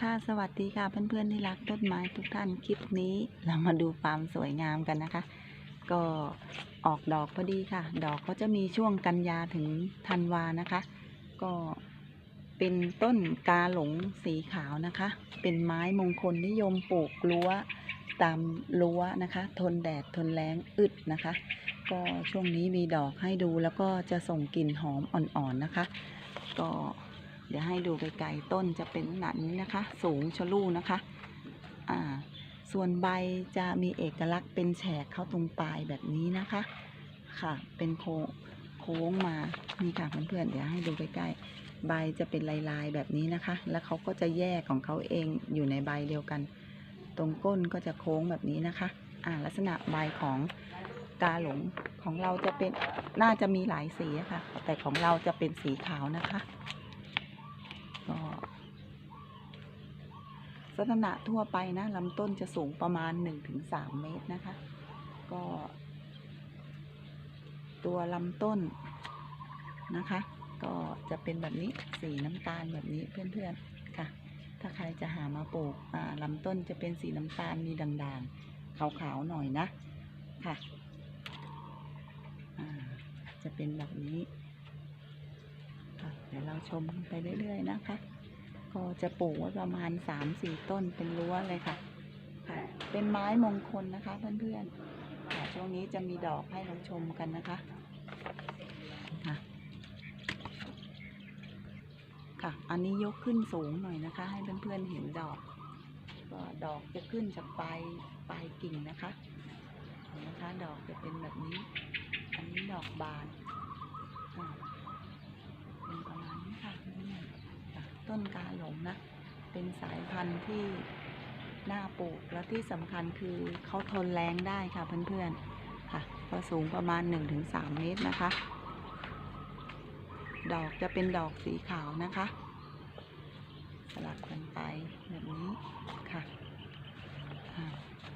ค่ะสวัสดีค่ะเพื่อนๆที่รักต้นไม้ทุกท่านคลิปนี้เรามาดูความสวยงามกันนะคะ ก็ออกดอกพอดีค่ะ ดอกเขาจะมีช่วงกันยาถึงธันวานะคะ ก็เป็นต้นกาหลงสีขาวนะคะ เป็นไม้มงคลนิยมปลูกรั้วตามรั้วนะคะ ทนแดดทนแรงอึดนะคะ ก็ช่วงนี้มีดอกให้ดูแล้วก็จะส่งกลิ่นหอมอ่อนๆนะคะ ก็ เดี๋ยวให้ดูไกลๆต้นจะเป็นขนาดนี้นะคะ สูงชะลูนะคะ อ่า ส่วนใบจะมีเอกลักษณ์เป็นแฉกเข้าตรงปลายแบบนี้นะคะ ค่ะ เป็นโค้งโค้งมานี่ค่ะเพื่อนๆเดี๋ยวให้ดูใกล้ๆใบจะเป็นลายๆแบบนี้นะคะ แล้วเขาก็จะแยกของเขาเองอยู่ในใบเดียวกัน ตรงก้นก็จะโค้งแบบนี้นะคะ อ่า ลักษณะใบของกาหลงของเราจะเป็นน่าจะมีหลายสีะค่ะ แต่ของเราจะเป็นสีขาวนะคะ ก็ ลักษณะทั่วไปนะลำต้นจะสูงประมาณ 1-3 เมตรนะคะ ก็ ตัวลำต้นนะคะ ก็จะเป็นแบบนี้สีน้ำตาลแบบนี้เพื่อนๆค่ะ ถ้าใครจะหามาปลูกลำต้นจะเป็นสีน้ำตาลมีด่างๆ ขาวๆหน่อยนะค่ะจะเป็นแบบนี้ค่ะเดี๋ยวเราชมไปเรื่อยๆนะคะ ก็จะปลูกไว้ประมาณสามสี่ต้นเป็นรั้วเลยค่ะ ค่ะ เป็นไม้มงคลนะคะเพื่อนๆค่ะช่วงนี้จะมีดอกให้เราชมกันนะคะ ค่ะ ค่ะ อันนี้ยกขึ้นสูงหน่อยนะคะ ให้เพื่อนๆเห็นดอก ก็ดอกจะขึ้นจากปลายปลายกิ่งนะคะ เห็นนะคะดอกจะเป็นแบบนี้ อันนี้ดอกบานอ่า เป็นประมาณนี้ค่ะเพื่อนๆค่ะ ต้นกาหลงนะ เป็นสายพันธุ์ที่น่าปลูก และที่สำคัญคือเขาทนแรงได้ค่ะเพื่อนๆ ค่ะก็สูงประมาณ 1-3 เมตรนะคะ ดอกจะเป็นดอกสีขาวนะคะ สลับกันไปแบบนี้ค่ะ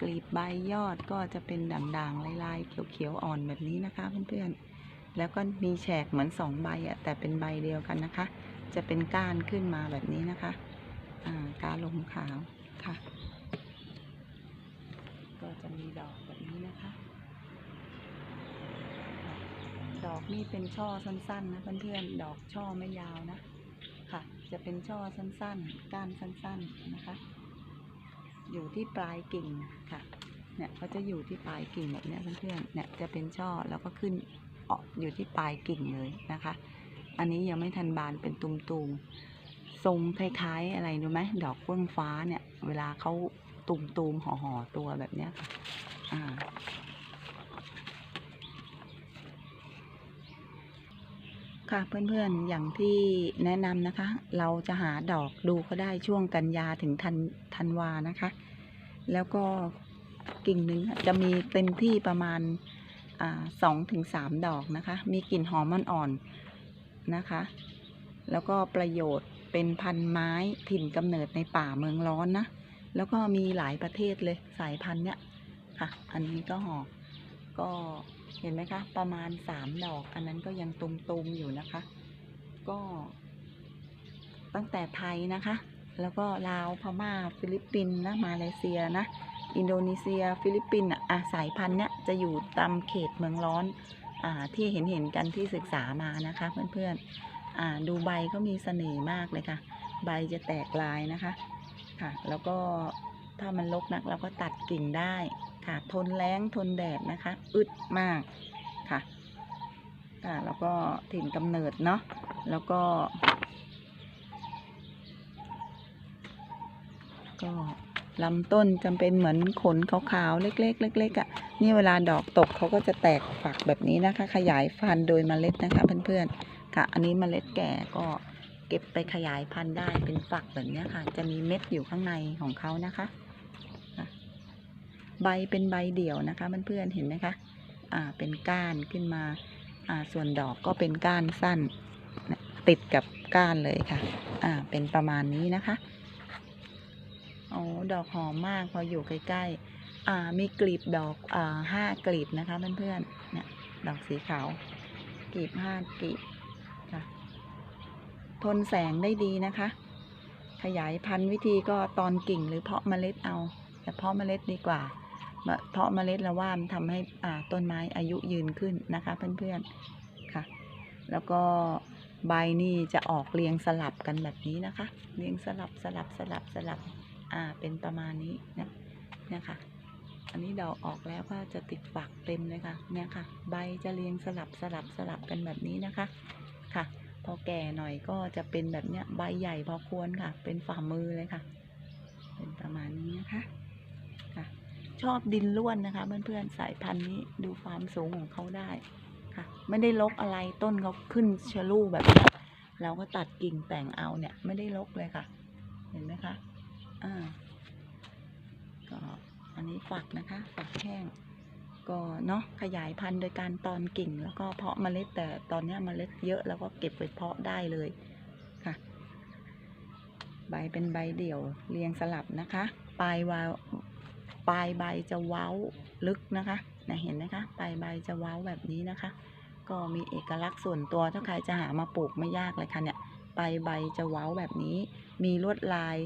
กลีบใบยอดก็จะเป็นด่างๆลายๆเขียวๆอ่อนแบบนี้นะคะเพื่อนๆ แล้วก็มีแฉกเหมือนสองใบอะแต่เป็นใบเดียวกันนะคะ จะเป็นก้านขึ้นมาแบบนี้นะคะอ่ากาลมขาวค่ะ ก็จะมีดอกแบบนี้นะคะ ดอกนี่เป็นช่อสั้นๆนะเพื่อนๆ ดอกช่อไม่ยาวนะ ค่ะ จะเป็นช่อสั้นๆ ก้านสั้นๆนะคะ อยู่ที่ปลายกิ่งค่ะ เนี่ยเขาจะอยู่ที่ปลายกิ่งแบบนี้เพื่อนๆ เนี่ยจะเป็นช่อแล้วก็ขึ้นออกอยู่ที่ปลายกิ่งเลยนะคะ อันนี้ยังไม่ทันบานเป็นตุ่มๆ ทรงคล้ายๆอะไรรู้ไหมดอกเฟื่องฟ้าเนี่ย เวลาเขาตุ่มๆห่อๆตัวแบบเนี้ยค่ะอ่าค่ะเพื่อนๆอย่างที่แนะนำนะคะ เราจะหาดอกดูก็ได้ช่วงกันยาถึงธันธันวานะคะ แล้วก็กิ่งหนึ่งจะมีเต็มที่ประมาณสองถึงสามดอกนะคะ มีกลิ่นหอมอ่อนๆ นะคะ แล้วก็ประโยชน์เป็นพันไม้ถิ่นกำเนิดในป่าเมืองร้อนนะ แล้วก็มีหลายประเทศเลยสายพันธุ์เนี้ยค่ะ อันนี้ก็หอกก็เห็นไหมคะ ประมาณสามดอก อันนั้นก็ยังตุมๆอยู่นะคะ ก็ ตั้งแต่ไทยนะคะ แล้วก็ลาวพม่า ฟิลิปปินส์นะมาเลเซียนะ อินโดนีเซีย ฟิลิปปินส์อะสายพันธุ์เนี้ยจะอยู่ตามเขตเมืองร้อน ที่เห็นเห็นกันที่ศึกษามานะคะ เพื่อนๆดูใบก็มีเสน่ห์มากเลยค่ะ ใบจะแตกลายนะคะค่ะ แล้วก็ถ้ามันรกนักเราก็ตัดกิ่งได้ค่ะ ทนแรงทนแดดนะคะ อึดมากค่ะค่ะแล้วก็ถิ่นกำเนิดเนาะแล้วก็ก็ ลำต้นจำเป็นเหมือนขนขาวๆเล็กๆเล็กๆอะ่ะนี่เวลาดอกตกเขาก็จะแตกฝักแบบนี้นะคะ ขยายพันธุ์โดยเมล็ดนะคะเพื่อนๆค่ะ อันนี้เมล็ดแก่ก็เก็บไปขยายพันธุ์ได้เป็นฝักแบบนี้ค่ะ จะมีเม็ดอยู่ข้างในของเขานะคะใบเป็นใบเดี่ยวนะคะเพื่อนๆเห็นไหมคะอ่าเป็นก้านขึ้นมาอ่าส่วนดอกก็เป็นก้านสั้น ติดกับก้านเลยค่ะอ่าเป็นประมาณนี้นะคะ โอ้ดอกหอมมากพออยู่ใกล้ๆอ่ามีกลีบดอกอ่าห้ากลีบนะคะเพื่อนๆเนี่ยดอกสีขาวกลีบห้ากลีบค่ะทนแสงได้ดีนะคะ ขยายพันธุ์วิธีก็ตอนกิ่งหรือเพาะเมล็ดเอา แต่เพาะเมล็ดดีกว่าเพาะเมล็ดแล้วว่ามันทำให้อ่าต้นไม้อายุยืนขึ้นนะคะเพื่อนๆค่ะ แล้วก็ใบนี่จะออกเรียงสลับกันแบบนี้นะคะ เรียงสลับสลับสลับสลับ อ่าเป็นประมาณนี้เนี่ยเนี่ยค่ะ อันนี้ดอกออกแล้วก็จะติดฝักเต็มเลยค่ะ เนี่ยค่ะ ใบจะเรียงสลับสลับสลับกันแบบนี้นะคะค่ะ พอแก่หน่อยก็จะเป็นแบบเนี้ยใบใหญ่พอควรค่ะ เป็นฝ่ามือเลยค่ะ เป็นประมาณนี้นะคะค่ะ ชอบดินล้วนนะคะ เพื่อนๆสายพันธุ์นี้ดูความสูงของเขาได้ค่ะ ไม่ได้ลกอะไรต้นเขาขึ้นชะลูแบบนี้เราก็ตัดกิ่งแต่งเอาเนี่ยไม่ได้ลกเลยค่ะ เห็นไหมคะ อ่าก็อันนี้ฝักนะคะ ฝักแห้ง ก็เนาะขยายพันธุ์โดยการตอนกิ่งแล้วก็เพาะเมล็ดแต่ตอนนี้เมล็ดเยอะแล้วก็เก็บไปเพาะได้เลยค่ะ ใบเป็นใบเดี่ยวเรียงสลับนะคะ ปลายวาวปลายใบจะเว้าลึกนะคะนะเห็นไหมคะปลายใบจะเว้าแบบนี้นะคะ ก็มีเอกลักษณ์ส่วนตัวถ้าใครจะหามาปลูกไม่ยากเลยค่ะเนี่ย ปลายใบจะเว้าแบบนี้ มีลวดลาย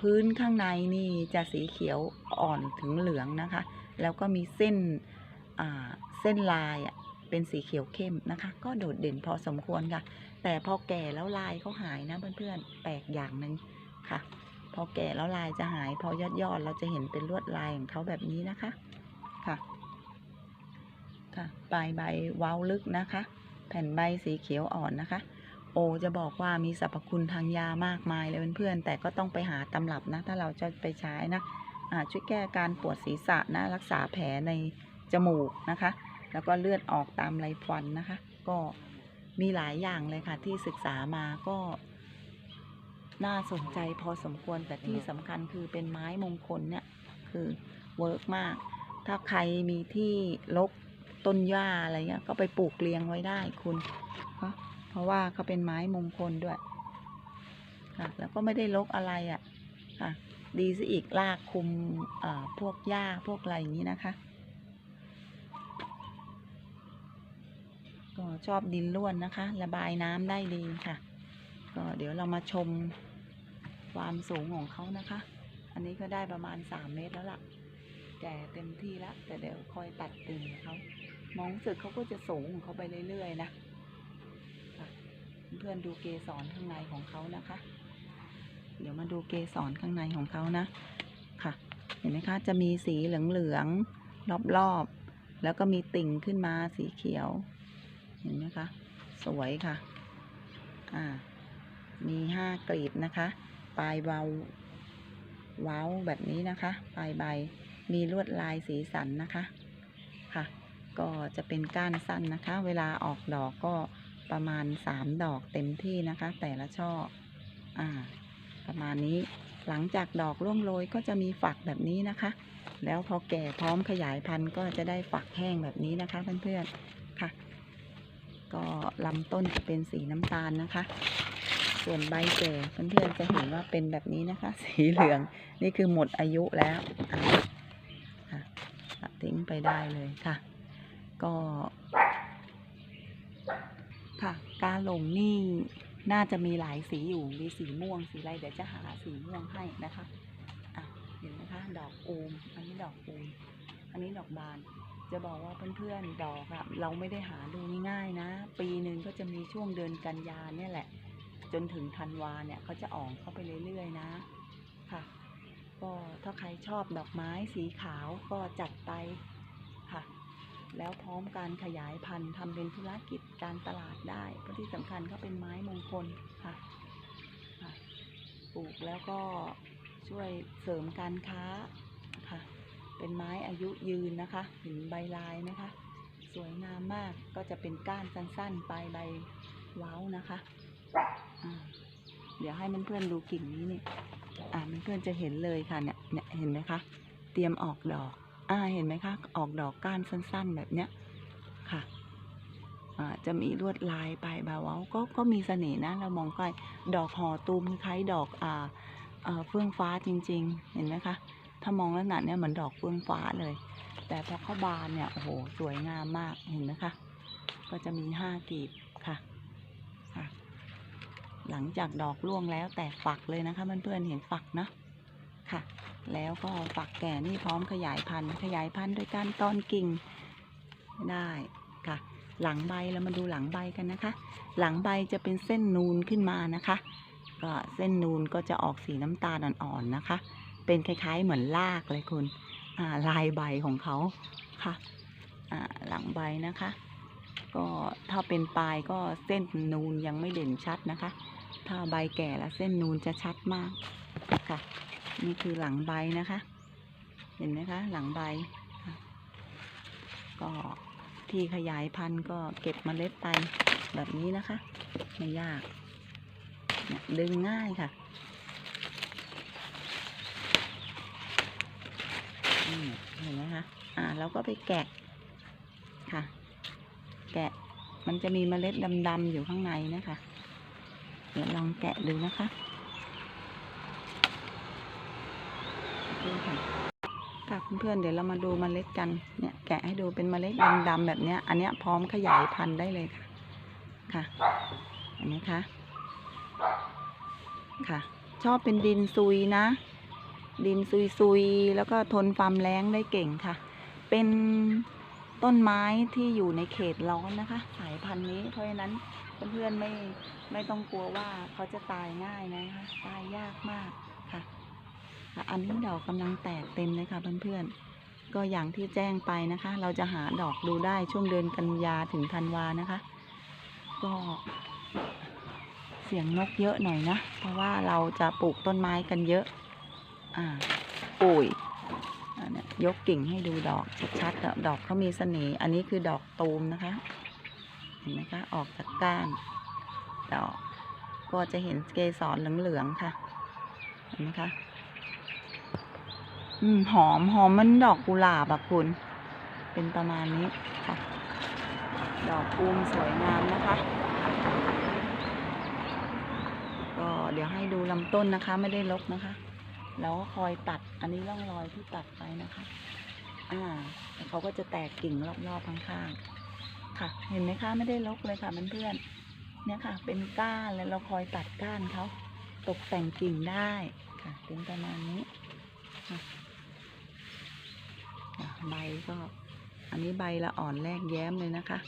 พื้นข้างในนี่จะสีเขียวอ่อนถึงเหลืองนะคะ แล้วก็มีเส้นเส้นลายเป็นสีเขียวเข้มนะคะ ก็โดดเด่นพอสมควรค่ะ แต่พอแก่แล้วลายเขาหายนะเพื่อนๆแปลกอย่างหนึ่งค่ะ พอแก่แล้วลายจะหาย พอยอดยอดเราจะเห็นเป็นลวดลายของเขาแบบนี้นะคะค่ะค่ะปลายใบเว้าลึกนะคะ แผ่นใบสีเขียวอ่อนนะคะ โอจะบอกว่ามีสรรพคุณทางยามากมายเลยเพื่อนๆแต่ก็ต้องไปหาตำรับนะ ถ้าเราจะไปใช้นะช่วยแก้การปวดศีรษะนะ รักษาแผลในจมูกนะคะ แล้วก็เลือดออกตามไรฟันนะคะ ก็มีหลายอย่างเลยค่ะที่ศึกษามาก็น่าสนใจพอสมควรแต่ที่สำคัญคือเป็นไม้มงคลเนี่ยคือเวิร์กมาก ถ้าใครมีที่ลกต้นหญ้าอะไรเงี้ยก็ไปปลูกเรียงไว้ได้คุณเพ ราะเพราะว่าเขาเป็นไม้มงคลด้วย ค่ะ แล้วก็ไม่ได้ลกอะไรอะ่ะ ค่ะ ดีซะอีกรากคุมพวกหญ้าพวกอะไรอย่างนี้นะคะ ก็ชอบดินร่วนนะคะ ระบายน้ำได้ดีค่ะ ก็เดี๋ยวเรามาชมความสูงของเขานะคะ อันนี้ก็ได้ประมาณสามเมตรแล้วล่ะ แก่เต็มที่แล้วแต่เดี๋ยวคอยตัดตึงเขามองสึกเขาก็จะสูงของเขาไปเรื่อยๆนะ เพื่อนดูเกสรข้างในของเขานะคะ เดี๋ยวมาดูเกสรข้างในของเขานะ ค่ะ เห็นไหมคะ จะมีสีเหลืองๆรอบๆ แล้วก็มีติ่งขึ้นมาสีเขียว เห็นไหมคะ สวยค่ะ อ่า มีห้ากลีบนะคะ ปลายเวาเว้าแบบนี้นะคะ ปลายใบ มีลวดลายสีสันนะคะ ค่ะ ก็จะเป็นก้านสั้นนะคะ เวลาออกดอกก็ ประมาณสามดอกเต็มที่นะคะ แต่ละช่ออ่า ประมาณนี้หลังจากดอกร่วงโรยก็จะมีฝักแบบนี้นะคะ แล้วพอแก่พร้อมขยายพันธุ์ก็จะได้ฝักแห้งแบบนี้นะคะเพื่อนๆค่ะ ก็ลำต้นจะเป็นสีน้ำตาลนะคะ ส่วนใบแก่เพื่อนๆจะเห็นว่าเป็นแบบนี้นะคะ สีเหลืองนี่คือหมดอายุแล้วอะค่ะตัดทิ้งไปได้เลยค่ะ ก็ ค่ะ กาหลงนี่น่าจะมีหลายสีอยู่ มีสีม่วงสีอะไรเดี๋ยวจะหาสีม่วงให้นะคะอะเห็นไหมคะ ดอกโอม อันนี้ดอกโอม อันนี้ดอกบาน จะบอกว่าเพื่อนๆ ดอกอะเราไม่ได้หาดูง่ายๆนะ ปีหนึ่งก็จะมีช่วงเดือนกันยาเนี่ยแหละ จนถึงธันวาเนี่ยเขาจะออกเข้าไปเรื่อยๆนะ ค่ะ ก็ถ้าใครชอบดอกไม้สีขาวก็จัดไป แล้วพร้อมการขยายพันธุ์ทำเป็นธุรกิจการตลาดได้เพราะที่สำคัญก็เป็นไม้มงคลค่ะปลูกแล้วก็ช่วยเสริมการค้าค่ะเป็นไม้อายุยืนนะคะเห็นใบลายไหมคะสวยงามมากก็จะเป็นก้านสั้นๆปลายใบเว้านะคะเดี๋ยวให้เพื่อนๆดูกิ่งนี้นี่อ่าเพื่อนๆจะเห็นเลยค่ะเนี่ยเนี่ยเห็นไหมคะเตรียมออกดอก อ่าเห็นไหมคะ ออกดอกก้านสั้น ๆ แบบเนี้ยค่ะจะมีลวดลายปลายบเว้าก็ก็มีเสน่ห์นะ เรามองใกล้ดอกห่อตูมคล้ายดอกอ่าเฟื่องฟ้าจริง ๆ เห็นไหมคะ ถ้ามองลักษณะเนี้ยเหมือนดอกเฟื่องฟ้าเลย แต่พอเข้าบานเนี่ยโอ้โหสวยงามมากเห็นไหมคะก็จะมีห้ากลีบค่ะค่ะ หลังจากดอกร่วงแล้วแตกฝักเลยนะคะเพื่อนๆเห็นฝักเนะค่ะ แล้วก็ฝักแก่นี่พร้อมขยายพันธุ์ ขยายพันธุ์โดยการตอนกิ่งได้ค่ะ หลังใบเรามาดูหลังใบกันนะคะ หลังใบจะเป็นเส้นนูนขึ้นมานะคะ ก็เส้นนูนก็จะออกสีน้ำตาลอ่อนๆนะคะ เป็นคล้ายๆเหมือนรากเลยคุณลายใบของเขาค่ะหลังใบนะคะ ก็ถ้าเป็นปลายก็เส้นนูนยังไม่เด่นชัดนะคะ ถ้าใบแก่แล้วเส้นนูนจะชัดมากค่ะ นี่คือหลังใบนะคะ เห็นไหมคะ หลังใบ ก็ที่ขยายพันธุ์ก็เก็บเมล็ดไปแบบนี้นะคะ ไม่ยากเนี่ยดึงง่ายค่ะเห็นไหมคะ อ่าเราก็ไปแกะค่ะ แกะมันจะมีเมล็ดดำๆอยู่ข้างในนะคะ เดี๋ยวลองแกะดูนะคะ ดูค่ะค่ะเพื่อนๆเดี๋ยวเรามาดูเมล็ดกันเนี่ยแกะให้ดูเป็นเมล็ดดำๆแบบเนี้ย อันเนี้ยพร้อมขยายพันธุ์ได้เลยค่ะ ค่ะเห็นไหมคะค่ะ ชอบเป็นดินซุยนะ ดินซุยๆแล้วก็ทนความแล้งได้เก่งค่ะ เป็นต้นไม้ที่อยู่ในเขตร้อนนะคะ สายพันธุ์นี้ เพราะฉะนั้นเพื่อนๆไม่ไม่ต้องกลัวว่าเขาจะตายง่ายนะคะ ตายยากมาก ค่ะ อันนี้ดอกกำลังแตกเต็มเลยค่ะเพื่อนๆ ก็อย่างที่แจ้งไปนะคะ เราจะหาดอกดูได้ช่วงเดือนกันยาถึงธันวานะคะ ก็เสียงนกเยอะหน่อยนะ เพราะว่าเราจะปลูกต้นไม้กันเยอะ อ่าปุ๋ยยกกิ่งให้ดูดอกชัดๆอะดอกเขามีเสน่ห์ อันนี้คือดอกตูมนะคะ เห็นไหมคะ ออกจากก้าน ดอก ก็จะเห็นเกสรเหลืองๆค่ะ เห็นไหมคะ อืมหอมหอมมันดอกกุหลาบอะคุณ เป็นประมาณนี้ค่ะ ดอกตูมสวยงามนะคะ ก็เดี๋ยวให้ดูลำต้นนะคะ ไม่ได้ลกนะคะ แล้วก็คอยตัด อันนี้ร่องรอยที่ตัดไปนะคะ อ่าเขาก็จะแตกกิ่งรอบๆข้างๆ ค่ะ เห็นไหมคะไม่ได้ลกเลยค่ะเพื่อนๆเนี่ยค่ะ เป็นก้านแล้วเราคอยตัดก้านเขาตกแต่งกิ่งได้ค่ะเป็นประมาณนี้ค่ะ ใบก็ อันนี้ใบละอ่อนแรกแย้มเลยนะคะ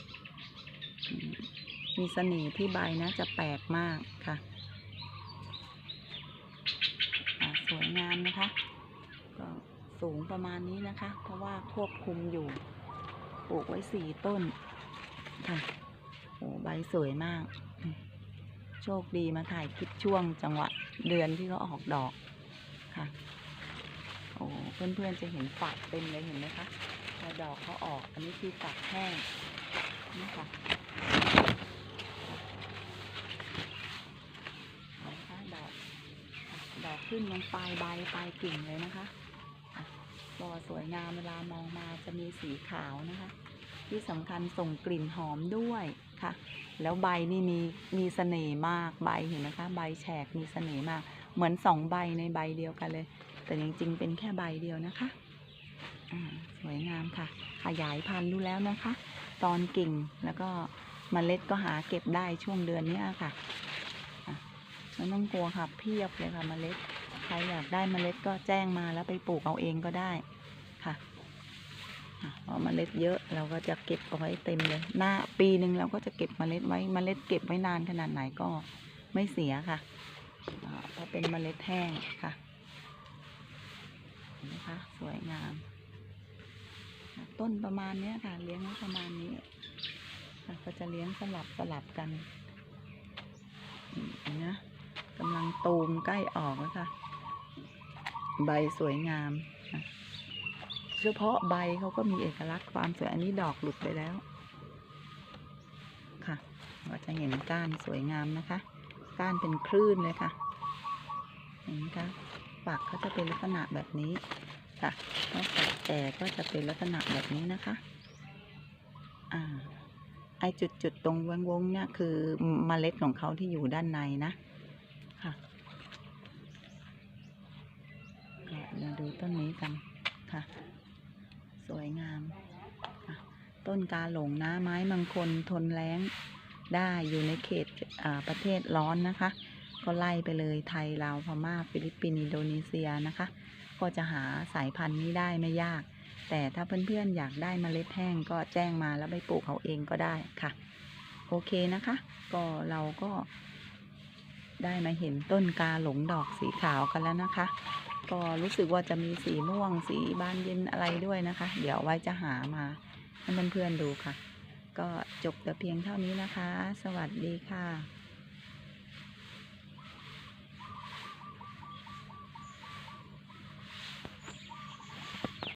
มีเสน่ห์ที่ใบนะจะแปลกมากค่ะสวยงามนะคะ ก็สูงประมาณนี้นะคะ เพราะว่าควบคุมอยู่ปลูกไว้สี่ต้นค่ะโอ้ใบสวยมาก โชคดีมาถ่ายคลิปช่วงจังหวะเดือนที่เขาออกดอกค่ะ โอ้เพื่อนๆจะเห็นฝักเต็มเลยเห็นไหมคะพอดอกเขาออก อันนี้คือฝักแห้งนี่ค่ะนไหมคะดอกดอกขึ้นลงปลายใบปลายกิ่งเลยนะคะอะก็สวยงามเวลามองมาจะมีสีขาวนะคะ ที่สำคัญส่งกลิ่นหอมด้วยค่ะ แล้วใบนี่มีมีเสน่ห์มากใบเห็นไหมคะ ใบแฉกมีเสน่ห์มาก เหมือนสองใบในใบเดียวกันเลย แต่จริงๆเป็นแค่ใบเดียวนะคะสวยงามค่ะ ขยายพันธุ์รู้แล้วนะคะ ตอนกิ่งแล้วก็มเมล็ดก็หาเก็บได้ช่วงเดือนนี้ค่ะไม่ต้องกลัวค่ะเพียบเลยค่ะเมล็ด ใครอยากได้เมล็ดก็แจ้งมาแล้วไปปลูกเอาเองก็ได้ค่ะเพราะเมล็ดเยอะเราก็จะเก็บเอาไว้เต็มเลย หน้าปีหนึ่งเราก็จะเก็บเมล็ดไว้เมล็ดเก็บไว้นานขนาดไหนก็ไม่เสียค่ะเพราะเป็นเมล็ดแห้งค่ะ นไหมคะสวยงาม ต้นประมาณนี้ค่ะ เลี้ยงประมาณนี้ก็จะเลี้ยงสลับสลับกันเนะกำลังตูมใกล้ออกแล้วค่ะ ใบสวยงาม เฉพาะใบเขาก็มีเอกลักษณ์ความสวย อันนี้ดอกหลุดไปแล้ว ค่ะเราจะเห็นก้านสวยงามนะคะ ก้านเป็นคลื่นเลยค่ะเห็นไหมคะ ฝักก็จะเป็นลักษณะแบบนี้ค่ะแล้วฝักแต่ก็จะเป็นลักษณะแบบนี้นะคะอ่าไอจุดๆตรงวงๆเนี่ยคือเมล็ดของเขาที่อยู่ด้านในนะค่ะก็มาดูต้นนี้กันค่ะ สวยงามค่ะต้นกาหลงนะไม้มังคลทนแล้งได้อยู่ในเขตประเทศร้อนนะคะ ก็ไล่ไปเลยไทยลาวพม่าฟิลิปปินส์อินโดนีเซียนะคะ ก็จะหาสายพันธุ์นี้ได้ไม่ยาก แต่ถ้าเพื่อนๆอยากได้เมล็ดแห้งก็แจ้งมาแล้วไปปลูกเอาเองก็ได้ค่ะ โอเคนะคะ ก็เราก็ได้มาเห็นต้นกาหลงดอกสีขาวกันแล้วนะคะ ก็รู้สึกว่าจะมีสีม่วงสีบานเย็นอะไรด้วยนะคะ เดี๋ยวไว้จะหามาให้เพื่อนๆดูค่ะ ก็จบแต่เพียงเท่านี้นะคะ สวัสดีค่ะ